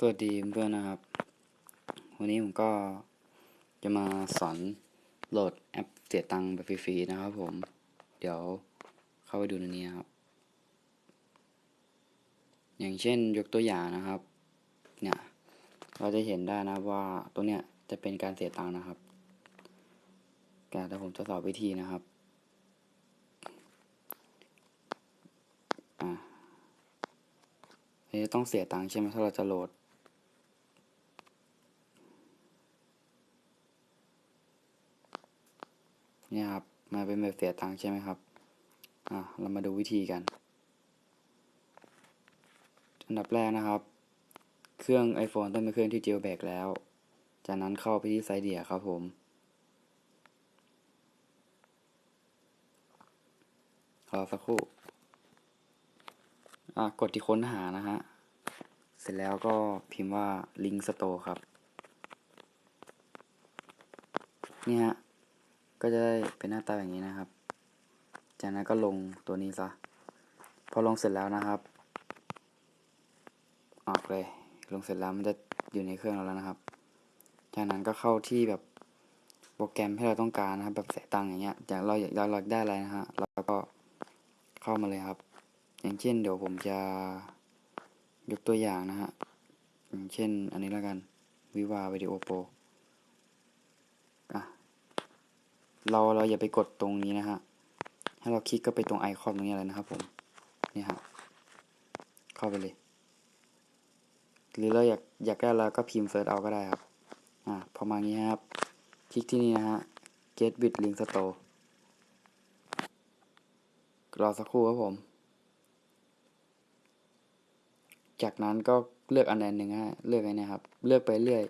สวัสดีเพื่อนนะครับ วันนี้ผมก็จะมาสอนโหลดแอปเสียตังค์แบบฟรีๆนะครับผม เดี๋ยวเข้าไปดูในนี้ครับ อย่างเช่นยกตัวอย่างนะครับ เนี่ยเราจะเห็นได้นะว่าตัวเนี้ยจะเป็นการเสียตังค์นะครับแต่ผมจะสอนวิธีนะครับอ่าอันนี้ต้องเสียตังค์ใช่ไหมถ้าเราจะโหลด เนี่ยครับมาเป็นแบบเสียตังค์ใช่ไหมครับ อะเรามาดูวิธีกัน อันดับแรกนะครับ เครื่อง iPhone ต้องเป็นเครื่องที่ jailbreak แล้ว จากนั้นเข้าไปที่ไซเดียครับผม รอสักครู่ อะกดที่ค้นหานะฮะ เสร็จแล้วก็พิมพ์ว่า link store ครับนี่ฮะ ก็จะได้เป็นหน้าตาอย่างนี้นะครับ จากนั้นก็ลงตัวนี้ซะ พอลงเสร็จแล้วนะครับ ออกเลย ลงเสร็จแล้วมันจะอยู่ในเครื่องเราแล้วนะครับ จากนั้นก็เข้าที่แบบโปรแกรมที่เราต้องการนะครับ แบบเสียตังค์อย่างเงี้ยอย่างเราอยากเราอยากได้อะไรนะฮะเราก็เข้ามาเลยครับ อย่างเช่น เดี๋ยวผมจะยกตัวอย่างนะฮะอย่างเช่น อันนี้แล้วกันวิวาวิดีโอโปร อะ เราเราอย่าไปกดตรงนี้นะฮะ ให้เราคลิกก็ไปตรงไอคอนตรงนี้เลยนะครับผมนี่ฮะเข้าไปเลย หรือเราอยากอยากได้แล้วก็พิมพ์เซิร์ชเอาก็ได้ครับ อ่าพอมางี้ครับ คลิกที่นี่นะฮะ get bit link store รอสักครู่ครับผม จากนั้นก็เลือกอันใดหนึ่งฮะ เลือกไอ้นี่ครับ เลือกไปเรื่อย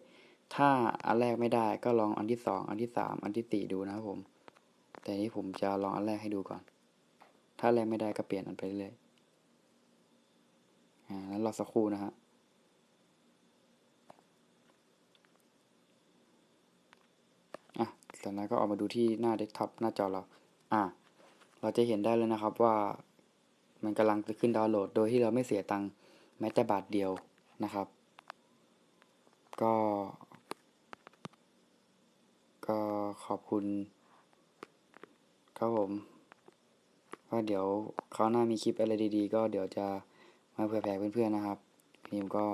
ถ้าอันแรกไม่ได้ก็ลองอันที่สองอันที่สามอันที่สี่ดูนะครับผม แต่นี้ผมจะลองอันแรกให้ดูก่อน ถ้าแรกไม่ได้ก็เปลี่ยนอันไปเรื่อยอ่าแล้วรอสักครู่นะฮะอะจากนั้นก็ออกมาดูที่หน้าเดสก์ท็อปหน้าจอเรา อะเราจะเห็นได้เลยนะครับว่า มันกำลังจะขึ้นดาวน์โหลด โดยที่เราไม่เสียตังค์แม้แต่บาทเดียวนะครับ ก็ ขอบคุณ ครับผมก็เดี๋ยวคราวหน้ามีคลิปอะไรดีๆ ก็เดี๋ยวจะมาเผื่อแผ่เพื่อนๆนะครับพิมก็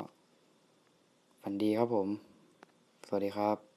ฝันดีครับผม สวัสดีครับ